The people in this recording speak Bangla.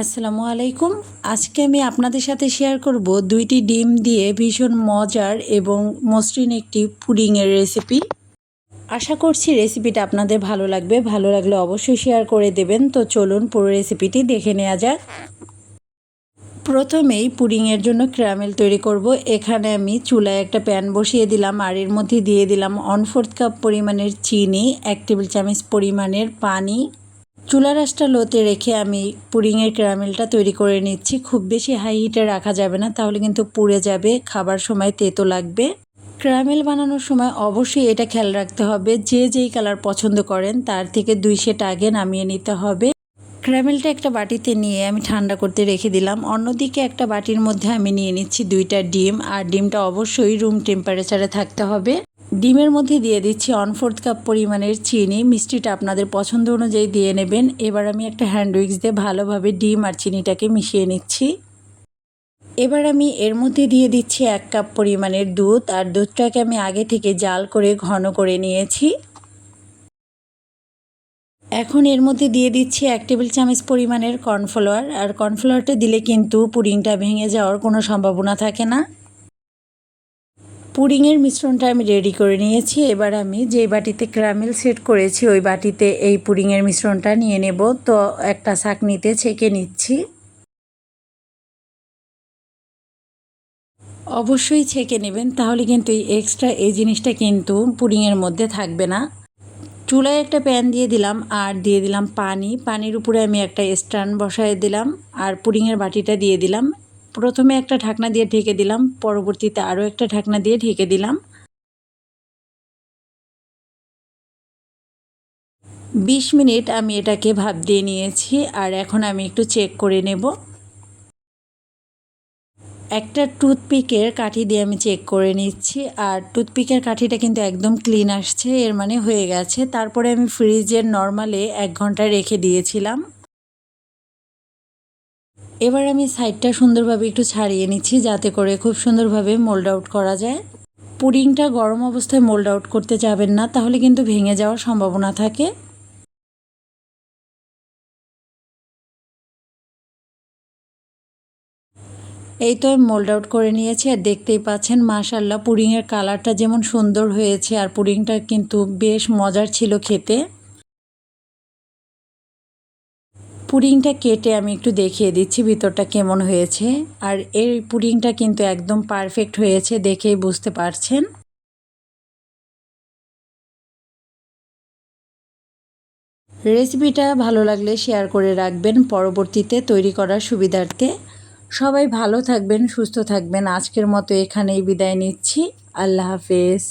আসসালামু আলাইকুম। আজকে আমি আপনাদের সাথে শেয়ার করব দুইটি ডিম দিয়ে ভীষণ মজার এবং মসৃণ একটি পুডিংয়ের রেসিপি আশা করছি রেসিপিটা আপনাদের ভালো লাগবে। ভালো লাগলে অবশ্যই শেয়ার করে দেবেন। তো চলুন পুরো রেসিপিটি দেখে নেওয়া যাক। প্রথমেই পুডিংয়ের জন্য ক্যারামেল তৈরি করব। এখানে আমি চুলায় একটা প্যান বসিয়ে দিলাম আর এর মধ্যে দিয়ে দিলাম ওয়ান ফোর্থ কাপ পরিমাণের চিনি, এক টেবিল চামচ পরিমাণের পানি চুলা রাসটা লোতে রেখে আমি পুডিংয়ের ক্যারামেলটা তৈরি করে নিচ্ছি। খুব বেশি হাই হিটে রাখা যাবে না, তাহলে কিন্তু পুড়ে যাবে, খাবার সময় তেতো লাগবে। ক্যারামেল বানানোর সময় অবশ্যই এটা খেয়াল রাখতে হবে, যে যেই কালার পছন্দ করেন তার থেকে দুই সেট আগে নামিয়ে নিতে হবে। ক্যারামেলটা একটা বাটিতে নিয়ে আমি ঠান্ডা করতে রেখে দিলাম। অন্যদিকে একটা বাটির মধ্যে আমি নিয়ে নিচ্ছি দুইটা ডিম, আর ডিমটা অবশ্যই রুম টেম্পারেচারে থাকতে হবে। ডিমের মধ্যে দিয়ে দিচ্ছি ওয়ান ফোর্থ কাপ পরিমাণের চিনি। মিষ্টিটা আপনাদের পছন্দ অনুযায়ী দিয়ে নেবেন। এবার আমি একটা হ্যান্ড উইক্স দিয়ে ভালোভাবে ডিম আর চিনিটাকে মিশিয়ে নিচ্ছি। এবার আমি এর মধ্যে দিয়ে দিচ্ছি এক কাপ পরিমাণের দুধ। আর দুধটাকে আমি আগে থেকে জাল করে ঘন করে নিয়েছি। এখন এর মধ্যে দিয়ে দিচ্ছি এক টেবিল চামচ পরিমাণের কর্নফ্লাওয়ার আর কর্নফ্লাওয়ারটা দিলে কিন্তু পুডিংটা ভেঙে যাওয়ার কোনো সম্ভাবনা থাকে না। পুডিংয়ের মিশ্রণটা আমি রেডি করে নিয়েছি। এবার আমি যে বাটিতে ক্যারামেল সেট করেছি, ওই বাটিতে এই পুডিংয়ের মিশ্রণটা নিয়ে নেব। তো একটা ছাঁকনিতে ছেঁকে নিচ্ছি। অবশ্যই ছেঁকে নেবেন, তাহলে কিন্তু এই এক্সট্রা এই জিনিসটা কিন্তু পুডিংয়ের মধ্যে থাকবে না। চুলায় একটা প্যান দিয়ে দিলাম, আর দিয়ে দিলাম পানি। পানির উপরে আমি একটা স্ট্যান্ড বসায় দিলাম, আর পুডিংয়ের বাটিটা দিয়ে দিলাম। প্রথমে একটা ঢাকনা দিয়ে ঢেকে দিলাম, পরবর্তীতে আরও একটা ঢাকনা দিয়ে ঢেকে দিলাম। বিশ মিনিট আমি এটাকে ভাপ দিয়ে নিয়েছি, আর এখন আমি একটু চেক করে নেব। একটা টুথপিকের কাঠি দিয়ে আমি চেক করে নিচ্ছি, আর টুথপিকের কাঠিটা কিন্তু একদম ক্লিন আসছে, এর মানে হয়ে গেছে। তারপরে আমি ফ্রিজের নর্মালে এক ঘণ্টা রেখে দিয়েছিলাম। এবার আমি সাইডটা সুন্দরভাবে একটু ছাড়িয়ে নিচ্ছি যাতে করে খুব সুন্দরভাবে মোল্ড আউট করা যায়। পুডিংটা গরম অবস্থায় মোল্ড আউট করতে যাবেন না, তাহলে কিন্তু ভেঙে যাওয়ার সম্ভাবনা থাকে। এই তো আমি মোল্ড আউট করে নিয়েছি আর দেখতেই পাচ্ছেন মাশাল্লাহ পুডিংয়ের কালারটা যেমন সুন্দর হয়েছে আর পুডিংটা কিন্তু বেশ মজার ছিল খেতে। পুডিংটা কেটে আমি একটু দেখিয়ে দিচ্ছি ভিতরটা কেমন হয়েছে। আর এই পুডিংটা কিন্তু একদম পারফেক্ট হয়েছে দেখেই বুঝতে পারছেন। রেসিপিটা ভালো লাগলে শেয়ার করে রাখবেন পরবর্তীতে তৈরি করার সুবিধার্থে। সবাই ভালো থাকবেন, সুস্থ থাকবেন। আজকের মতো এখানেই বিদায় নিচ্ছি। আল্লাহ হাফেজ।